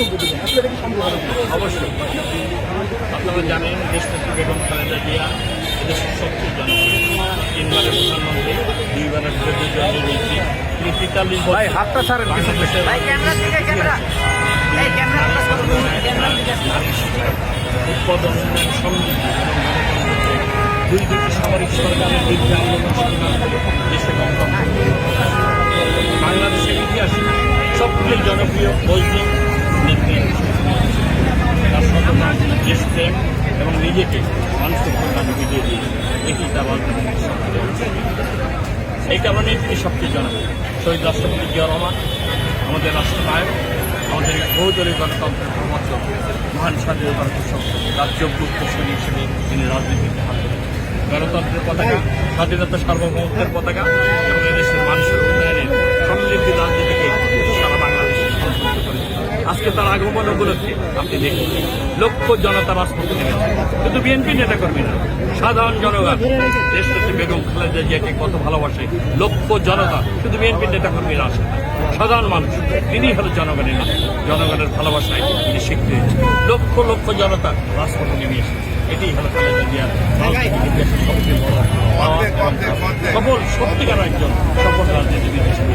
বক্তব্য দিলেন আসলে কি সম্ভব অবশ্যই। আপনারা জানেন দেশনেত্রী বেগম খালেদা জিয়া এদেশের সবচেয়ে জনপ্রিয়। তিনবারের প্রধানমন্ত্রী দুইবারের বিরোধী দলীয় নেত্রী তিনি তেতাল্লিশ ভাই হাতটা ছাড়েন বাংলাদেশের উৎপাদন উন্নয়ন সমৃদ্ধি দুই দুটি সামরিক সরকারের বিরুদ্ধে আন্দোলন দেশে বাংলাদেশের ইতিহাসে সবচেয়ে জনপ্রিয় বৈজ্ঞানিক নেত্রী তার সততা দেশপ্রেম এবং নিজেকে মানুষের কল্যাণে বিলিয়ে দিয়েছে এটি তার এই কারণেই তিনি সবচেয়ে জনপ্রিয় শহীদ রাষ্ট্রপতি জিয়া রহমান, আমাদের রাষ্ট্রনায়ক, আমাদের বহুদলীয় গণতন্ত্রের প্রবর্তক, মহান স্বাধীন ভারতের সংসদ তার যোগ্য উত্তরসূরি হিসেবে তিনি রাজনীতিতে হাত গণতন্ত্রের পতাকা, স্বাধীনতা সার্বভৌমত্বের পতাকা এবং আজকে তার আগমন উপলক্ষে আপনি দেখুন লক্ষ জনতা রাজপথে নেমেছে। শুধু বিএনপি নেতা কর্মী না সাধারণ জনগণ দেশনেত্রী বেগম খালেদা জিয়াকে কত ভালোবাসে লক্ষ জনতা শুধু বিএনপি নেতা কর্মীরা আসে না। সাধারণ মানুষ তিনি হলো জনগণের নেতা জনগণের ভালোবাসায় তিনি শিখতে লক্ষ লক্ষ জনতা রাজপথে নেমে এসেছে। এটি হলো খালেদা জিয়ার সবচেয়ে বড় সফল সত্যিকার একজন সফল রাজনীতিবিদ হিসেবে।